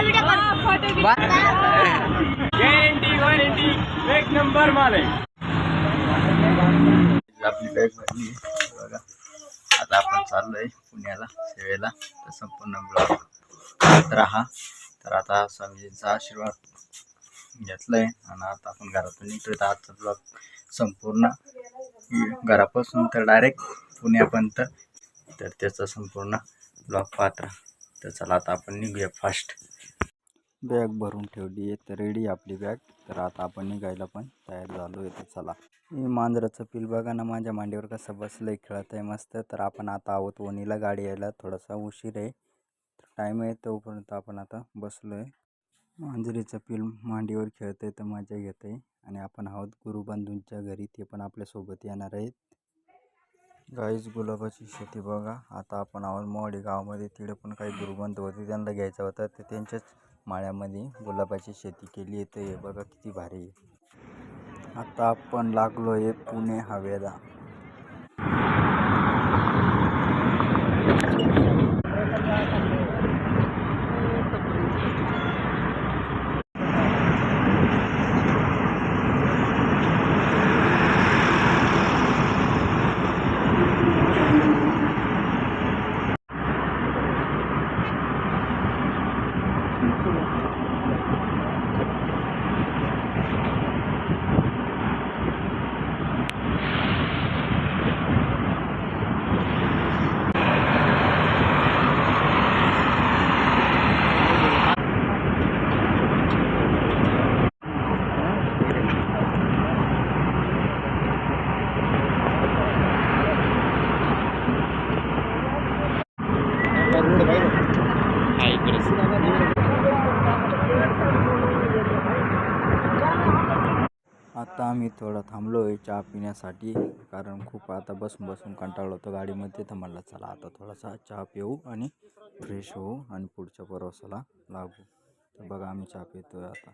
Guarantee warranty एक number माल आहे. आपली बॅग भरली बघा. आता आपण चाललोय पुण्याला सेवेला. तर संपूर्ण ब्लॉग राहा. तर आता स्वामीजींचा आशीर्वाद घेतलाय. आणि आता आपण घरातून निघतोय. तर आजचा ब्लॉग संपूर्ण घरापासून तर डायरेक्ट पुण्यापर्यंत. तर त्याचा संपूर्ण ब्लॉग पाहत राहा. तर चला आता आपण निघूया फास्ट बॅग भरून ठेवली आहे तर रेडी आपली बॅग. तर आता आपण निघायला पण तयार झालो आहे तर चला. मी मांजराचं पिल बघा ना माझ्या मांडीवर कसं बसलं आहे खेळत आहे मस्त. तर आपण आता आहोत वणीला गाडी यायला. थोडासा उशीर आहे टाईम आहे तोपर्यंत आपण आता बसलो आहे मांजरीचं पिल मांडीवर खेळत आहे तर मजा घेत आहे आणि आपण आहोत गुरुबंधूंच्या घरी ते पण आपल्यासोबत येणार आहेत. गाईज गुलाबाची शेती बघा. आता आपण आहोत मोडी गावामध्ये. तिकडे पण काही गुरुबंधू होते त्यांना घ्यायचा होता. तर त्यांच्याच माळ्यामध्ये गुलाबाची शेती केली आहे तर हे बघा किती भारी आहे. आता आपण लागलो आहे पुणे हवेला आता आम्ही थोडं थांबलो आहे चहा पिण्यासाठी कारण खूप आता बसून बसून कंटाळलो होतो गाडीमध्ये. तर म्हणलं चला आता थोडासा चहा पिऊ आणि फ्रेश होऊ आणि पुढच्या प्रवासाला लागू. तर बघा आम्ही चहा पितो आहे आता.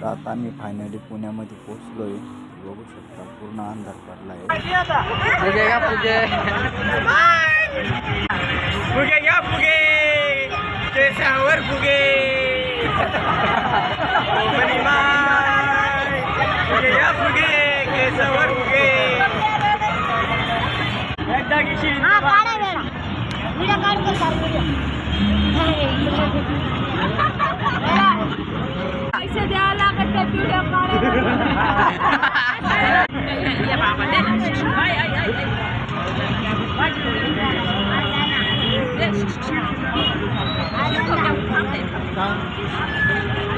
तर आता आम्ही फायनली पुण्यामध्ये पोचलो आहे बघू शकता पूर्ण अंधार पडला आहे पैसे द्यावं लागत त्या व्हिडिओ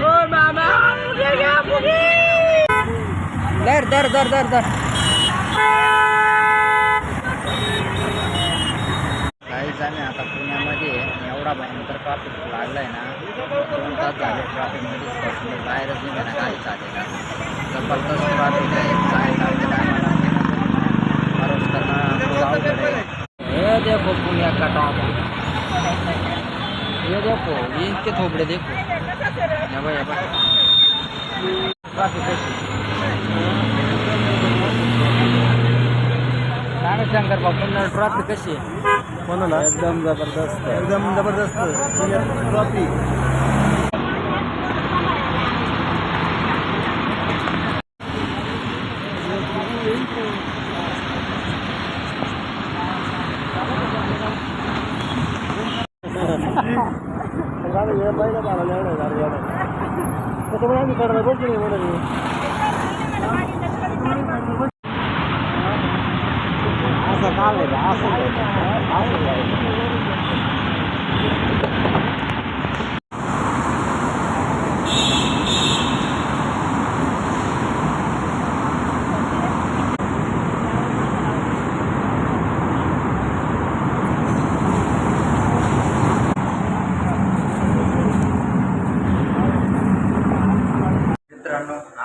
ओ मामा फुगे घ्या फुगे दर दर दर दर दर काहीच आम्ही आता पुण्यामध्ये एवढा भयंकर ट्रॉफिक लागलाय ना दोन तास झाले ट्रॉफिकमध्येच बसलो. बाहेरच नाही ना गाडी चालेल जबरदस्त ट्रॉफिक आहे. जायला टायमाला प्रवास करणं हे देखो पुण्या का टॉप. ये देखो इनके थोबड़े देखो. या बाय या बाय ट्रॉफिक कशी? काय शंकर बापूंना ट्रॉफिक कशी आहे? कोणाला? एकदम जबरदस्त. एकदम जबरदस्त. ट्रॉफी असं का असं मित्रांनो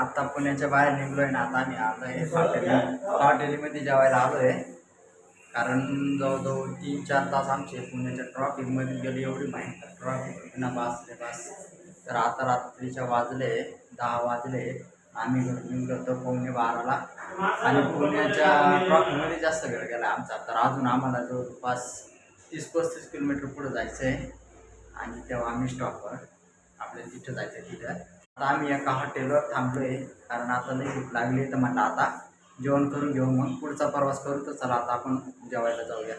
आता पुण्याच्या बाहेर निघलोय ना आता आम्ही आलोय हॉटेली हॉटेलीमध्ये जेवायला आलो आहे कारण जवळजवळ तीन चार तास आमचे पुण्याच्या ट्रॉफिकमध्ये गेले एवढी भयंकर ट्रॉफिक ना बास रे बास. तर आता रात्रीच्या वाजले दहा वाजले. आम्ही घर निघलो होतो पावणे बाराला. आणि पुण्याच्या ट्रॉफिकमध्ये जास्त वेळ गेला आमचा. तर अजून आम्हाला जवळपास तीस पस्तीस किलोमीटर पुढं जायचं आहे आणि तेव्हा आम्ही स्टॉपवर आपल्याला तिथं जायचं आहे तिथं. आता आम्ही एका हॉटेलवर थांबलोय. कारण आता लई भूक लागली तर म्हटलं आता जेवण करून घेऊ. मग पुढचा प्रवास करू तर चला आता आपण जेवायला जाऊया.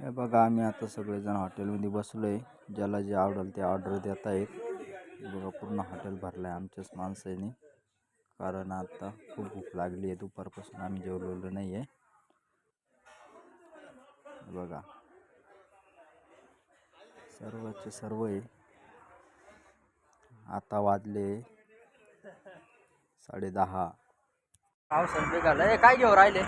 हे बघा आम्ही आता सगळेजण हॉटेलमध्ये बसलो आहे ज्याला जे आवडेल ते ऑर्डर देत आहेत. बघा पूर्ण हॉटेल भरलं आहे आमच्याच माणसाने. कारण आता खूप भूक लागली आहे. दुपारपासून आम्ही जेवलेलो नाही आहे बघा. सर्वचे सर्व आहे. आता वाजले साडे दहा. बेगाला काय घेऊ राहिले?